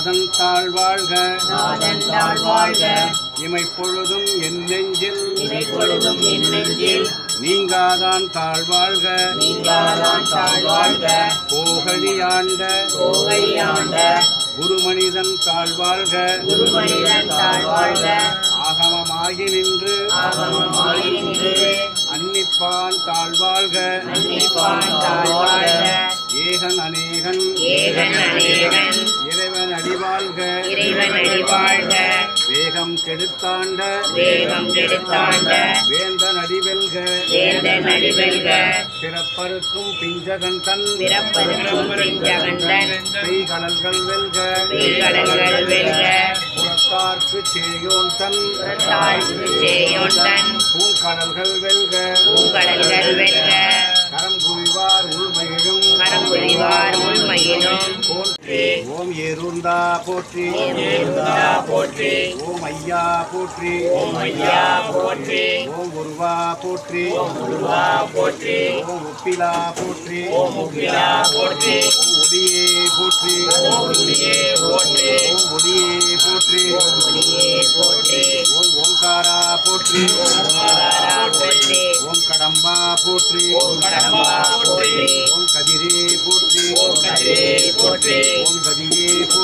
நாதன் தாழ்வாழ்க நாதன் தாழ் வாழ்க. இமைப்பொழுதும் என் நெஞ்சில். இமை பொழுதும் என் நெஞ்சில். நீங்காதான் தாழ்வாழ்க நீங்காதான் தாழ் வாழ்க. போகழியாண்ட கோவையாண்ட குருமனிதன் தாழ்வாழ்க குருமனிதன் தாழ் வாழ்க. ஆகமமாகி நின்று. ஆகமமாகி நின்று. அன்னிப்பான் தாழ்வாழ்க அன்னிப்பான் தாழ் வாழ்க. ஏகன் அநேகன். ஏகன் அநேகன். இறைவன் அடிவாழ்க. இறைவன் அடி வாழ்க வேகம் கெடுத்தாண்ட. வேகம் கெடுத்தாண்ட. வேந்தன் அடிவெல்க. வேந்தன் அடிவெல்க. பிறப்பருக்கும் பிஞ்சகன் தன். பிறப்பருக்கும் பிஞ்சகந்தன் பெய்கடல்கள் வெல்க. பெய்கடல்கள் வெல்க. புறத்தார்க்கு சேயோன் தன். தாழ்வு சேயோண்டன் பூங்கடல்கள் வெல்க. பூங்கடல்கள் வெல்க. கரம் குவிவார் உள்மகிழும் கரம் புரிவார் ஓம் ஏருந்தா போற்றி போற்றி ஓம் ஐயா போற்றி ஓம் ஐயா போற்றி ஓம் உருவா போற்றி குருவா போற்றி ஓம் உப்பிலா போற்றி ஓம் முகிலா போற்றி ஓம் ஒளியே போற்றி ஓம் ஒளியே போற்றி ஓம் ஒளியே போற்றி ஒளியே போற்றி ஓம் ஓங்காரா போற்றி ஓம் கடம்பா போற்றி ஓம் கடம்பா போற்றி ஓம் கதிரே போற்றி ஓம் கதிரே ஓம்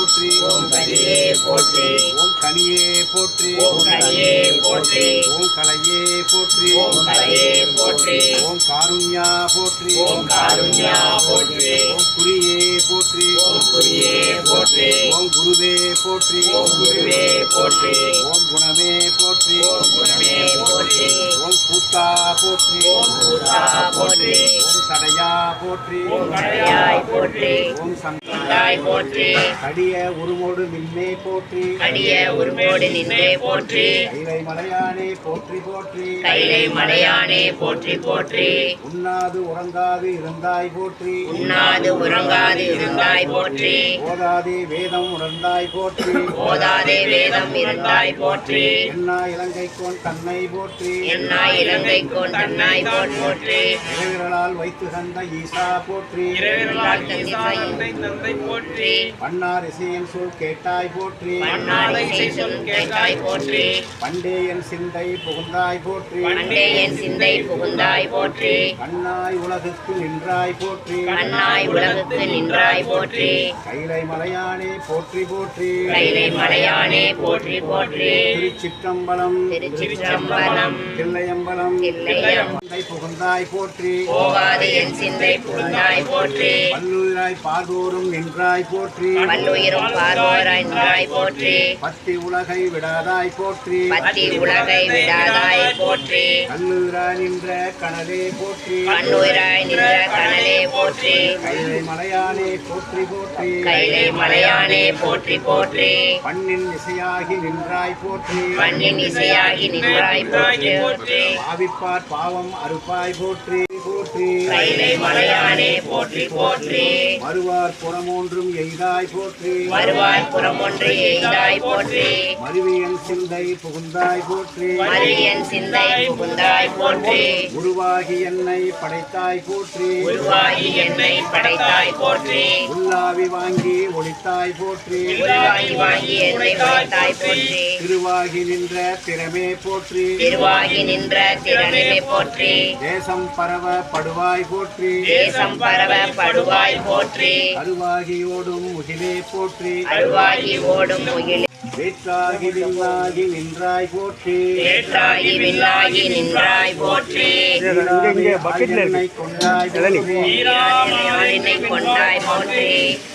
போற்றி ஓம் கதிரே போற்றி ஓம் கனியே போற்றி ஓம் கனியே போற்றி ஓம் கலையே போற்றி ஓம் கலையே போற்றி ஓம் காருண்யா போற்றி ஓம் காருண்யா போற்றி ஓம் குறியே போற்றி ஓம் குறியே போற்றி ஓம் குருவே போற்றி ஓம் குருவே போற்றி ஓம் குணமே போற்றி ஓம் குணமே போற்றி ஓம் கூத்தா போற்றி ஓம் கூத்தா போற்றி ஓம் சடையா போற்றி ஓம் கடையாய் போற்றி ஓம் சங்க தாய் போற்றி. கடிய உருமோடு மின்னே போற்றி. அடிய உருமோடு நின்றே போற்றி. கைலை மலையானே போற்றி போற்றி. கைலை மலையானே போற்றி போற்றி. உண்ணாது உறங்காது இருந்தாய் போற்றி. உண்ணாது உறங்காது இருந்தாய் போற்றி. ஓதாதே வேதம் உணர்ந்தாய் போற்றி. ஓதாதே வேதம் இருந்தாய் போற்றி. எண்ணா இலங்கைக்கோன் தன்னை போற்றி. என்னாய் இலங்கை கொண்டன்னாய் போற்றி. இறைவிரலால் வைத்து தந்த ஈசா போற்றி. இறைவர்களால் தந்தை தந்தை போற்றி. பன்னார் இசையின் சொல் கேட்டாய் போற்றி. மன்னாரை சொல் கேட்டாய் போற்றி. பண்டே என் சிந்தை புகுந்தாய் போற்றி. பண்டே என் சிந்தை புகுந்தாய் போற்றி. கண்ணாய் உலகுக்கு நின்றாய் போற்றி. கண்ணாய் உலகுக்கு நின்றாய் போற்றி. கைலை மலையானே போற்றி போற்றி. கைலை மலையானே போற்றி போற்றி. திருச்சிற்றம்பலம். திருச்சிற்றம்பலம். தில்லையம்பலம். தில்லையம் சிந்தை புகுந்தாய் போற்றி. போகாது என் சிந்தை புகுந்தாய் போற்றி. பல்லுயிராய் பார்தோறும் நின்றாய் போற்றி. பல்லுயிரும் பார்வோராய் நின்றாய் போற்றி. பத்தி உலகை விடாதாய் போற்றி. பத்தி உலகை விடாதாய் போற்றி. கல்லுயிராய் நின்ற கனலே போற்றி. கண்ணுயிராய் நின்ற கனலே போற்றி. கைலை மலையானே போற்றி போற்றி. கைலை மலையானே போற்றி போற்றி. பண்ணின் இசையாகி நின்றாய் போற்றி. மண்ணின் இசையாகி நின்றாய் போற்றி. பாவிப்பார் பாவம் அறுப்பாய் போற்றி. போற்றி. கைலை மலையானே போற்றி போற்றி. வருவார் புறமொன்றும் எய்தாய் போற்றி. வருவாய் புறமொன்று எய்தாய் போற்றி. மருவியன் சிந்தை புகுந்தாய் போற்றி. மரியன் சிந்தை புகுந்தாய் போற்றி. உருவாகி என்னை படைத்தாய் போற்றி. உருவாகி என்னை படைத்தாய் போற்றி. உள்ளாவி வாங்கி ஒளித்தாய் போற்றி. வாங்கி என்னை படைத்தாய் போற்றி. திருவாகி நின்ற திறமே போற்றி. திருவாகி நின்ற திறனே போற்றி. தேசம் பரவ படுவாய் போற்றி. தேசம் பரவ படுவாய் போற்றி. அருவாகியோடும் முகிலே போற்றி. அருவாகி ஓடும் முகிலே வேற்றாகி விண்ணாகி நின்றாய் போற்றி. ஏற்றாகி வில்லாகி நின்றாய் போற்றி. என்னை கொண்டாய் போற்றி. யாழினை கொண்டாய் போற்றி.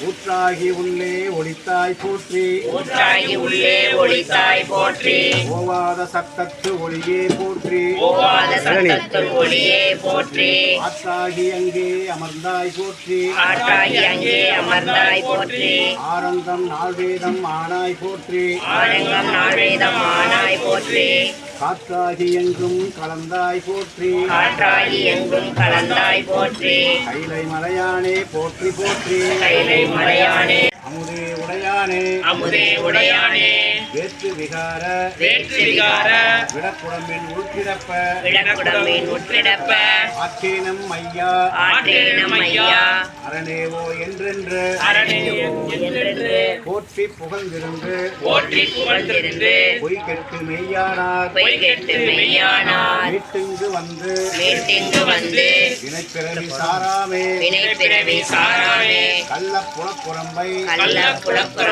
ஊற்றாகி உள்ளே ஒளித்தாய் போற்றி. ஊற்றாகி உள்ளே ஒளித்தாய் போற்றி. ஓவாத சத்தத்து ஒளியே போற்றி. ஓவாத சத்தத்துள் ஒளியே போற்றி. ஆற்றாகி அங்கே அமர்ந்தாய் போற்றி. ஆற்றாகி அங்கே அமர்ந்தாய் போற்றி. ஆனந்தம் நாள்வேதம் ஆனாய் போற்றி. ஆனந்தம் நாளேதம் ஆனாய் போற்றி. காற்றாகி எங்கும் கலந்தாய் போற்றி. காற்றாகி எங்கும் கலந்தாய் போற்றி. கைலை மலையானே போற்றி போற்றி. கைலை மலையானே. அமுதே உடையானே. அமுதே உடையானே. வேற்று விகார. வேற்று விகார. விடக்குடம்பின் உள்கிடப்ப விடக்குடம்பின் உட்கிடப்ப. ஆற்றேனம் ஐயா ஆற்றேனம் ஐயா அரணேவோ என்றென்று. அரணேயோ என்றென்று. போற்றி புகழ்ந்திருந்து. போற்றி புகழ்ந்திருந்து. பொய் கெட்டு மெய்யானார். பொய் கெட்டு மெய்யானார். வீட்டுங்கு வந்து. மீட்டிங்கு வந்து. வினைப்பிறவி சாராமே. வினை பிறவி சாராமே கள்ள புலப்புறம்பை கள்ள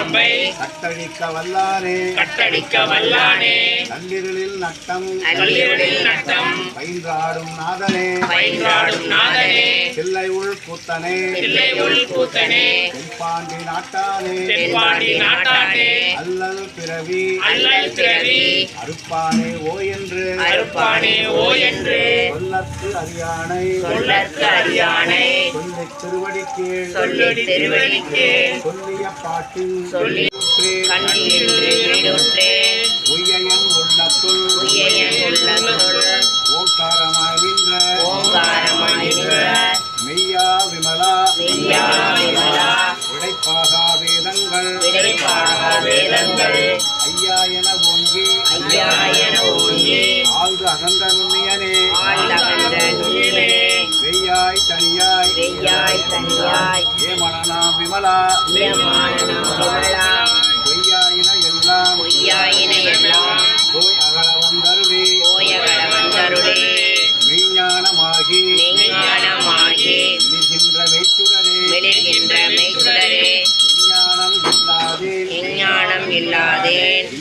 புலப்புறம்பை கட்டழிக்க வல்லானே. கட்டடிக்க வல்லானே. நள்ளிருளில் நட்டம். கல்லீரலில் நட்டம். பயின்றாடும் நாதனே. பயின்றாடும் நாதனே. சில்லை உள் கூத்தனே. தில்லை உள் கூத்தனே. தென்பாண்டி நாட்டானே. தென்பாண்டி நாட்டானே. அல்லல் பிறவி. அல்லல் பிறவி. அறுப்பானே ஓ என்று. அறுப்பானே ஓ என்று. சொல்லற்கு அறியானை. சொல்லற்கு அறியானை. சொல்லித் திருவடி கீழ் சொல்லி திருவடிக்கு சொல்லிய பாட்டின் சொல்லி உய்யன் உள்ளத்துள். உய்யன் உள்ளத்துள். மெய்யா விமலா. மெய்யா விமலா. வேதங்கள். விடைப்பாக வேதங்கள். ஐயா என ஓங்கி. ஐயா ஆழ்ந்து அகந்த நுண்ணியனே ஆழ்ந்தகன்ற நுண்ணிலே வெய்யாய் தனியாய் வெய்யாய் தனியாய். ஏமனா விமலா. நியமான விமலா. பொய்யாயின எல்லாம். பொய்யாயின எல்லாம். போய்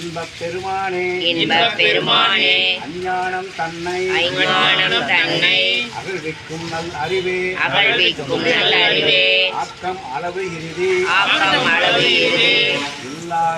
இன்பப் பெருமானே. இன்பப் பெருமானே. அஞ்ஞானம் தன்னை. அஞ்ஞானம் தன்னை. அகழ்விக்கும் நல் அறிவே. அகழ்விக்கும் நல்லறிவே ஆக்கம் அளவு இறுதி. ஆக்கம் அளவு இது இல்லா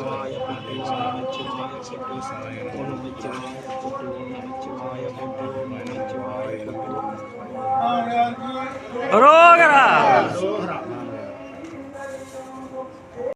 நமச்சிவாய போற்றி ஓம் நமச்சிவாய போற்றி ஓம் நமச்சிவாய போற்றி ஓம் நமச்சிவாய போற்றி ஓம் நமச்சிவாய போற்றி ரோகரா சோகரா